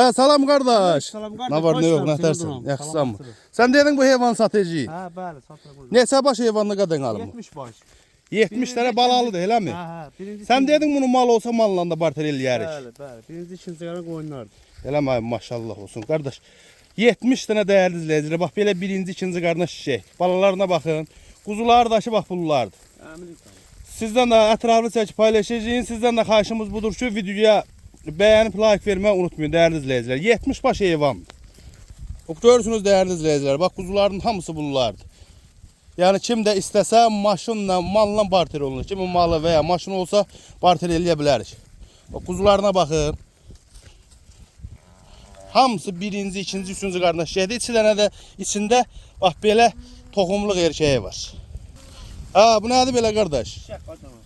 Ha, salam qardaş. Salam qardaş. Ne var ne yok ne? Selam Yaxşısan mı? Sen dedin bu heyvan satıcı. Ha, bəli, satırım. Neçə baş heyvanını qadın alım? 70 baş. 70 tane balalıdır elə mi? Birinci Sen ikinci- dedin bunu mal olsa malla da barter eləyərik. Bəli, bəli. Birinci ikinci yana qoyunlardı. Elə mi? Maşallah olsun qardaş. 70 tane değerli izləyicilər. Bax belə birinci, ikinci qardaş şişək. Balalarına baxın. Quzular daşı bax bunlardır. Əmin Sizdən də ətraflı çəkib paylaşacağım. Sizdən də xahişimiz budur ki, videoya bəyənib like verməyi unutmayın dəyərli izləyicilər. 70 baş. Bax görürsünüz dəyərli izləyicilər. Bax quzuların hamısı bunlardır. Yəni kim də istəsə maşınla, malla barter olunur. Kimin malı və ya maşın olsa barter eləyə bilərik. Bax quzularına baxın. Hamısı birinci, ikinci, üçüncü qardaş şeydir. İki dənə də içində bax belə toxumluq erkəyi var. Ha, bu nədir belə qardaş? Qadar.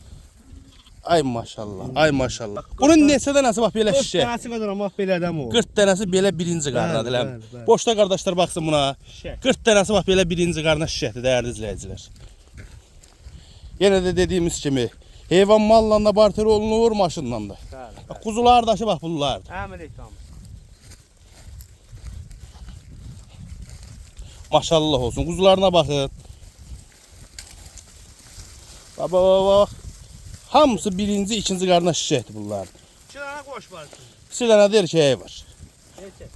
Ay maşallah, ay maşallah. Bunun neçə dənəsi bax belə 40 şişə? dənəsi qədər amma belə adam o. 40 dənəsi belə birinci qarnadır. Bəli, Bəli. Boşda qardaşlar baxsın buna. Şək. 40 dənəsi bax belə birinci qarna şişədir dəyərli izləyicilər. Yenə də dediyimiz kimi heyvan malla da barter olunur, maşınla da. Bəli. Bax quzular daşı bax bunlardır. Əmin etəm. Maşallah olsun. Quzularına baxın. Bax bax bax, bax. Hamısı birinci, ikinci qarna şişəkdir bunlar. 2 dənə qoş var. Bir dənə də erkəyi var. Neçə?